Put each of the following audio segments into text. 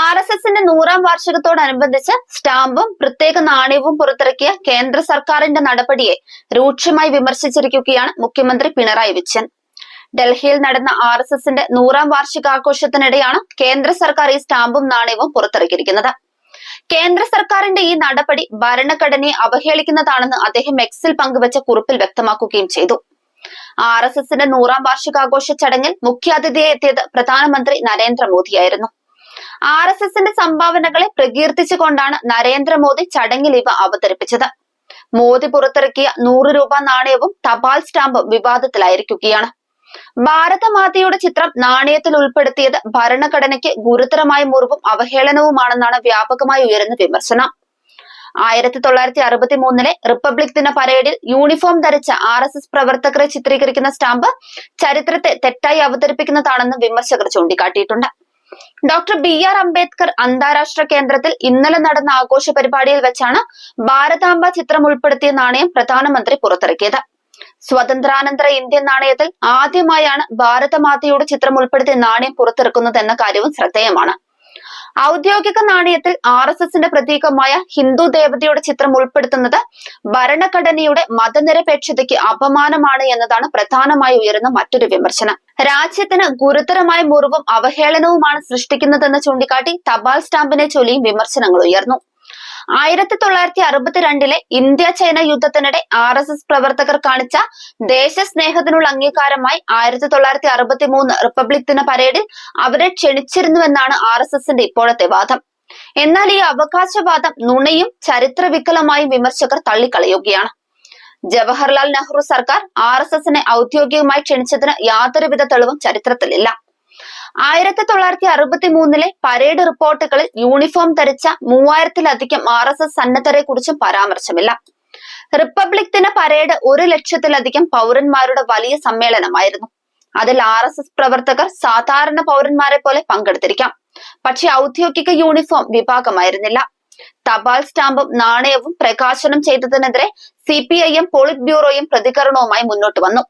R S എസിന്റെ നൂറാം വാർഷികത്തോടനുബന്ധിച്ച് സ്റ്റാമ്പും പ്രത്യേക നാണയവും പുറത്തിറക്കിയ കേന്ദ്ര സർക്കാരിന്റെ നടപടിയെ രൂക്ഷമായി വിമർശിച്ചിരിക്കുകയാണ് മുഖ്യമന്ത്രി പിണറായി വിജയൻ. ഡൽഹിയിൽ നടന്ന ആർ എസ് എസിന്റെ നൂറാം വാർഷികാഘോഷത്തിനിടെയാണ് കേന്ദ്ര സർക്കാർ ഈ സ്റ്റാമ്പും നാണയവും പുറത്തിറക്കിയിരിക്കുന്നത്. കേന്ദ്ര സർക്കാരിന്റെ ഈ നടപടി ഭരണഘടനയെ അവഹേളിക്കുന്നതാണെന്ന് അദ്ദേഹം എക്സിൽ പങ്കുവച്ച കുറിപ്പിൽ വ്യക്തമാക്കുകയും ചെയ്തു. ആർ എസ് എസിന്റെ നൂറാം വാർഷികാഘോഷ ചടങ്ങിൽ മുഖ്യാതിഥിയെ എത്തിയത് പ്രധാനമന്ത്രി നരേന്ദ്രമോദിയായിരുന്നു. ആർ എസ് എസിന്റെ സംഭാവനകളെ പ്രകീർത്തിച്ചുകൊണ്ടാണ് നരേന്ദ്രമോദി ചടങ്ങിൽ ഇവ അവതരിപ്പിച്ചത്. മോദി പുറത്തിറക്കിയ നൂറ് രൂപ നാണയവും തപാൽ സ്റ്റാമ്പും വിവാദത്തിലായിരിക്കുകയാണ്. ഭാരതമാതയുടെ ചിത്രം നാണയത്തിൽ ഉൾപ്പെടുത്തിയത് ഭരണഘടനയ്ക്ക് ഗുരുതരമായ മുറിവും അവഹേളനവുമാണെന്നാണ് വ്യാപകമായി ഉയരുന്ന വിമർശനം. ആയിരത്തി തൊള്ളായിരത്തി അറുപത്തി മൂന്നിലെ റിപ്പബ്ലിക് ദിന പരേഡിൽ യൂണിഫോം ധരിച്ച ആർ എസ് എസ് പ്രവർത്തകരെ ചിത്രീകരിക്കുന്ന സ്റ്റാമ്പ് ചരിത്രത്തെ തെറ്റായി അവതരിപ്പിക്കുന്നതാണെന്ന് വിമർശകർ ചൂണ്ടിക്കാട്ടിയിട്ടുണ്ട്. ഡോക്ടർ ബി ആർ അംബേദ്കർ അന്താരാഷ്ട്ര കേന്ദ്രത്തിൽ ഇന്നലെ നടന്ന ആഘോഷ പരിപാടിയിൽ വെച്ചാണ് ഭാരതാംബ ചിത്രം ഉൾപ്പെടുത്തിയ നാണയം പ്രധാനമന്ത്രി പുറത്തിറക്കിയത്. സ്വതന്ത്രാനന്തര ഇന്ത്യൻ നാണയത്തിൽ ആദ്യമായാണ് ഭാരതമാതയുടെ ചിത്രം ഉൾപ്പെടുത്തിയ നാണയം പുറത്തിറക്കുന്നത് എന്ന കാര്യവും ശ്രദ്ധേയമാണ്. ഔദ്യോഗിക നാണയത്തിൽ ആർ എസ് എസിന്റെ പ്രതീകമായ ഹിന്ദു ദേവതയുടെ ചിത്രം ഉൾപ്പെടുത്തുന്നത് ഭരണഘടനയുടെ മതനിരപേക്ഷതയ്ക്ക് അപമാനമാണ് എന്നതാണ് പ്രധാനമായി ഉയരുന്ന മറ്റൊരു വിമർശനം. രാജ്യത്തിന് ഗുരുതരമായ മുറിവും അവഹേളനവുമാണ് സൃഷ്ടിക്കുന്നതെന്ന് ചൂണ്ടിക്കാട്ടി തപാൽ സ്റ്റാമ്പിനെ ചൊല്ലിയും വിമർശനങ്ങൾ ഉയർന്നു. ആയിരത്തി തൊള്ളായിരത്തി അറുപത്തിരണ്ടിലെ ഇന്ത്യ ചൈന യുദ്ധത്തിനിടെ ആർ എസ് എസ് പ്രവർത്തകർ കാണിച്ച ദേശസ്നേഹത്തിനുള്ള അംഗീകാരമായി ആയിരത്തി തൊള്ളായിരത്തി അറുപത്തി മൂന്ന് റിപ്പബ്ലിക് ദിന പരേഡിൽ അവരെ ക്ഷണിച്ചിരുന്നുവെന്നാണ് ആർ എസ് എസിന്റെ ഇപ്പോഴത്തെ വാദം. എന്നാൽ ഈ അവകാശവാദം നുണയും ചരിത്രവികലമായും വിമർശകർ തള്ളിക്കളയുകയാണ്. ജവഹർലാൽ നെഹ്റു സർക്കാർ ആർ എസ് എസിനെ ഔദ്യോഗികമായി ക്ഷണിച്ചതിന് യാതൊരുവിധ തെളിവും ചരിത്രത്തിലില്ല. ആയിരത്തി തൊള്ളായിരത്തി അറുപത്തി മൂന്നിലെ പരേഡ് റിപ്പോർട്ടുകളിൽ യൂണിഫോം ധരിച്ച മൂവായിരത്തിലധികം ആർ എസ് എസ് സന്നദ്ധരെ കുറിച്ചും പരാമർശമില്ല. റിപ്പബ്ലിക് ദിന പരേഡ് ഒരു ലക്ഷത്തിലധികം പൗരന്മാരുടെ വലിയ സമ്മേളനമായിരുന്നു. അതിൽ ആർ എസ് എസ് പ്രവർത്തകർ സാധാരണ പൗരന്മാരെ പോലെ പങ്കെടുത്തിരിക്കാം. പക്ഷെ ഔദ്യോഗിക യൂണിഫോം വിഭാഗമായിരുന്നില്ല. തപാൽ സ്റ്റാമ്പും നാണയവും പ്രകാശനം ചെയ്തതിനെതിരെ C P I M polit ബ്യൂറോയും പ്രതികരണവുമായി മുന്നോട്ട് വന്നു.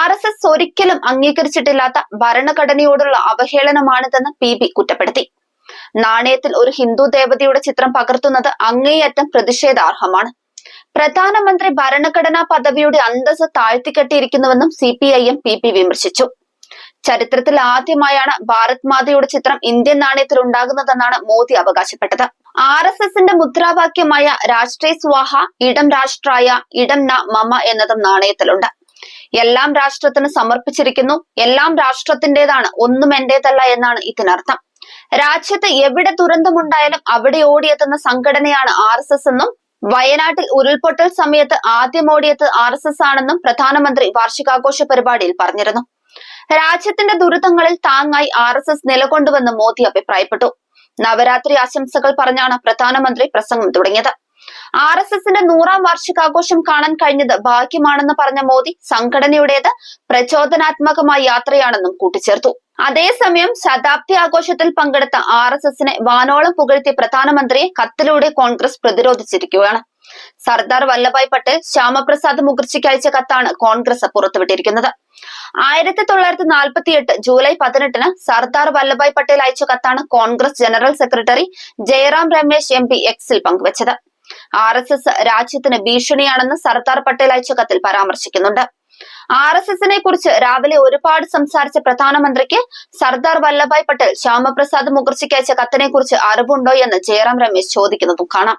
ആർ എസ് എസ് ഒരിക്കലും അംഗീകരിച്ചിട്ടില്ലാത്ത ഭരണഘടനയോടുള്ള അവഹേളനമാണിതെന്ന് പി ബി കുറ്റപ്പെടുത്തി. നാണയത്തിൽ ഒരു ഹിന്ദു ദേവതയുടെ ചിത്രം പകർത്തുന്നത് അങ്ങേയറ്റം പ്രതിഷേധാർഹമാണ്. പ്രധാനമന്ത്രി ഭരണഘടനാ പദവിയുടെ അന്തസ് താഴ്ത്തിക്കെട്ടിയിരിക്കുന്നുവെന്നും C P I M P P വിമർശിച്ചു. ചരിത്രത്തിൽ ആദ്യമായാണ് ഭാരത് മാതയുടെ ചിത്രം ഇന്ത്യൻ നാണയത്തിൽ ഉണ്ടാകുന്നതെന്നാണ് മോദി അവകാശപ്പെട്ടത്. ആർ എസ് എസിന്റെ മുദ്രാവാക്യമായ രാഷ്ട്രീയ സ്വാഹ ഇടം രാഷ്ട്രായ ഇടം ന മമ എന്നതും നാണയത്തിലുണ്ട്. എല്ലാം രാഷ്ട്രത്തിന് സമർപ്പിച്ചിരിക്കുന്നു. എല്ലാം രാഷ്ട്രത്തിന്റേതാണ്. ഒന്നും എന്റേതല്ല എന്നാണ് ഇതിനർത്ഥം. രാജ്യത്ത് എവിടെ ദുരന്തമുണ്ടായാലും അവിടെ ഓടിയെത്തുന്ന സംഘടനയാണ് ആർ എസ് എസ് എന്നും വയനാട്ടിൽ ഉരുൾപൊട്ടൽ സമയത്ത് ആദ്യം ഓടിയത് ആർ എസ് എസ് ആണെന്നും പ്രധാനമന്ത്രി വാർഷികാഘോഷ പരിപാടിയിൽ പറഞ്ഞിരുന്നു. രാജ്യത്തിന്റെ ദുരിതങ്ങളിൽ താങ്ങായി ആർ എസ് എസ് നിലകൊണ്ടുവെന്ന് മോദി അഭിപ്രായപ്പെട്ടു. നവരാത്രി ആശംസകൾ പറഞ്ഞാണ് പ്രധാനമന്ത്രി പ്രസംഗം തുടങ്ങിയത്. ആർ എസ് എസിന്റെ നൂറാം വാർഷികാഘോഷം കാണാൻ കഴിഞ്ഞത് ഭാഗ്യമാണെന്ന് പറഞ്ഞ മോദി സംഘടനയുടേത് പ്രചോദനാത്മകമായ യാത്രയാണെന്നും കൂട്ടിച്ചേർത്തു. അതേസമയം ശതാബ്ദി ആഘോഷത്തിൽ പങ്കെടുത്ത ആർ എസ് എസിനെ വാനോളം പുകഴ്ത്തിയ പ്രധാനമന്ത്രിയെ കത്തിലൂടെ കോൺഗ്രസ് പ്രതിരോധിച്ചിരിക്കുകയാണ്. സർദാർ വല്ലഭായ് പട്ടേൽ ശ്യാമപ്രസാദ് മുഖർജിക്ക് അയച്ച കത്താണ് കോൺഗ്രസ് പുറത്തുവിട്ടിരിക്കുന്നത്. ആയിരത്തി തൊള്ളായിരത്തി നാൽപ്പത്തി എട്ട് ജൂലൈ പതിനെട്ടിന് സർദാർ വല്ലഭായ് പട്ടേൽ അയച്ച കത്താണ് Congress general secretary Jairam Ramesh M P എക്സിൽ പങ്കുവച്ചത്. ആർ എസ് എസ് രാജ്യത്തിന് ഭീഷണിയാണെന്ന് സർദാർ പട്ടേൽ അയച്ച കത്തിൽ പരാമർശിക്കുന്നുണ്ട്. ആർ എസ് എസിനെ കുറിച്ച് രാവിലെ ഒരുപാട് സംസാരിച്ച പ്രധാനമന്ത്രിക്ക് സർദാർ വല്ലഭായ് പട്ടേൽ ശ്യാമപ്രസാദ് മുഖർജിക്ക് അയച്ച കത്തിനെ കുറിച്ച് അറിവുണ്ടോ എന്ന് ജയറാം രമേശ് ചോദിക്കുന്നതും കാണാം.